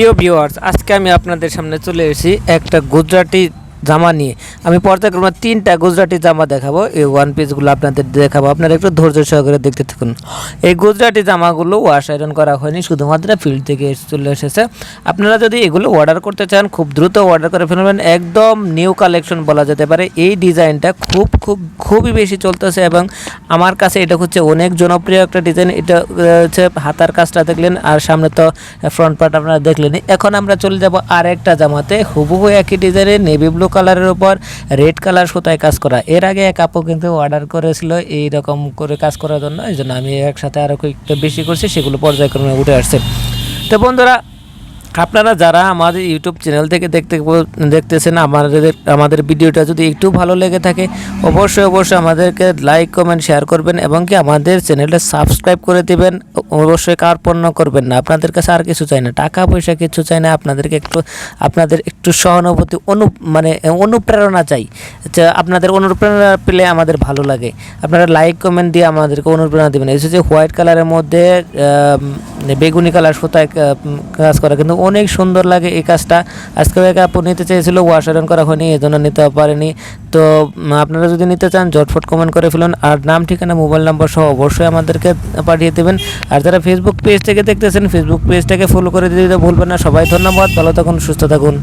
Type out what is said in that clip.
প্রিয় ভিউয়ার্স আজকে আমি আপনাদের সামনে চলে এসেছি একটা গুজরাটি জামা নিয়ে। আমি পর্যায়ক্রমে তিনটা গুজরাটি জামা দেখাবো। এই ওয়ান পিসগুলো আপনাদের দেখাবো। আপনারা একটু ধৈর্য সহকারে দেখতে থাকুন। এই গুজরাটি জামাগুলো ওয়াশ আয়রন করা হয়নি, শুধুমাত্র ফিল্ড থেকে চলে এসেছে। আপনারা যদি এগুলো অর্ডার করতে চান, খুব দ্রুত অর্ডার করে ফেলবেন। একদম নিউ কালেকশন বলা যেতে পারে। এই ডিজাইনটা খুব খুব, খুবই বেশি চলতেছে এবং আমার কাছে এটা হচ্ছে অনেক জনপ্রিয় একটা ডিজাইন। এটা হচ্ছে হাতার কাজটা দেখলেন আর সামনে তো ফ্রন্ট পার্ট আপনারা দেখলেনই। এখন আমরা চলে যাব আর একটা জামাতে। হুবহু একই ডিজাইনের নেভি ব্লু কালারের উপর রেড কালার সুতায় কাজ করা। এর আগে এক আপু কিন্তু অর্ডার করেছিল এই রকম করে কাজ করার জন্য, এই জন্য আমি একসাথে আরও একটু বেশি করছি, সেগুলো পর্যায়ক্রমে উঠে আসছে। তো বন্ধুরা আপনারা যারা আমাদের ইউটিউব চ্যানেল থেকে দেখতে দেখতেছেন, আমাদের আমাদের ভিডিওটা যদি একটু ভালো লেগে থাকে, অবশ্যই অবশ্যই আমাদেরকে লাইক কমেন্ট শেয়ার করবেন এবং কি আমাদের চ্যানেলটা সাবস্ক্রাইব করে দিবেন। অবশ্যই কার্পণ্য করবেন না। আপনাদের কাছে আর কিছু চাই না। টাকা পয়সা কিছু চাই না। আপনাদেরকে একটু, আপনাদের একটু সহানুভূতি অনু মানে অনুপ্রেরণা চাই। আপনাদের অনুপ্রেরণা পেলে আমাদের ভালো লাগে। আপনারা লাইক কমেন্ট দিয়ে আমাদেরকে অনুপ্রেরণা দেবেন। এই যে হোয়াইট কালারের মধ্যে বেগুনি কালার সুতায় কাজ করা। কিন্তু অনেক সুন্দর লাগে এই কাজটা। আজকে এক আপু নিতে চেয়েছিল আয়রন করা হয়নি এই জন্য নিতে পারেনি। তো আপনারা যদি নিতে চান জটফট কমেন্ট করে ফেলুন। আর নাম, ঠিকানা মোবাইল নাম্বার সহ অবশ্যই আমাদেরকে পাঠিয়ে দেবেন। আর যারা ফেসবুক পেজ থেকে দেখতেছেন ফেসবুক পেজটাকে ফলো করে দিতে ভুলবেন না। সবাই ধন্যবাদ, ভালো থাকুন, সুস্থ থাকুন।